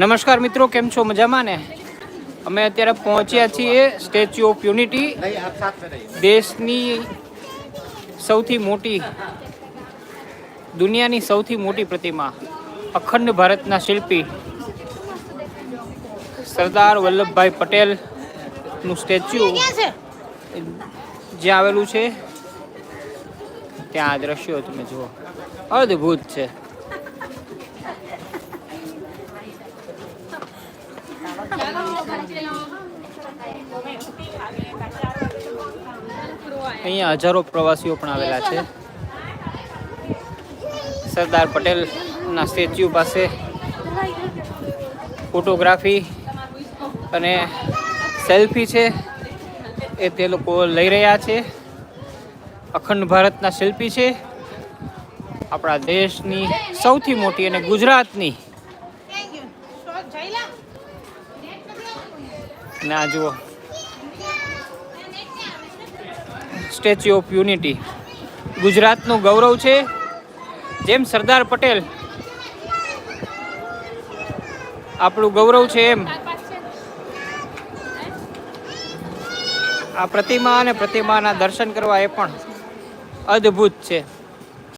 નમસ્કાર મિત્રો, કેમ છો? મજામાં ને? અમે અત્યારે પહોંચ્યા છીએ સ્ટેચ્યુ ઓફ યુનિટી. દેશની સૌથી મોટી, દુનિયાની સૌથી મોટી પ્રતિમા, અખંડ ભારતના શિલ્પી સરદાર વલ્લભભાઈ પટેલનું સ્ટેચ્યુ. જ્યાં આવેલું છે, ત્યાં આ દ્રશ્યો તમે જુઓ. અદ્ભુત છે. અહીંયા હજારો પ્રવાસીઓ પણ આવેલા છે. સરદાર પટેલના સ્ટેચ્યુ પાસે ફોટોગ્રાફી અને સેલ્ફી છે. એ તે લોકો લઈ રહ્યા છે. અખંડ ભારતના શિલ્પી છે. આપણા દેશની સૌથી મોટી અને ગુજરાતની. ના જુઓ. સ્ટેચ્યુ ઓફ યુનિટી ગુજરાતનું ગૌરવ છે. જેમ સરદાર પટેલ. આપણું ગૌરવ છે એમ. આ પ્રતિમા અને પ્રતિમાના દર્શન કરવા એ પણ અદ્ભુત છે.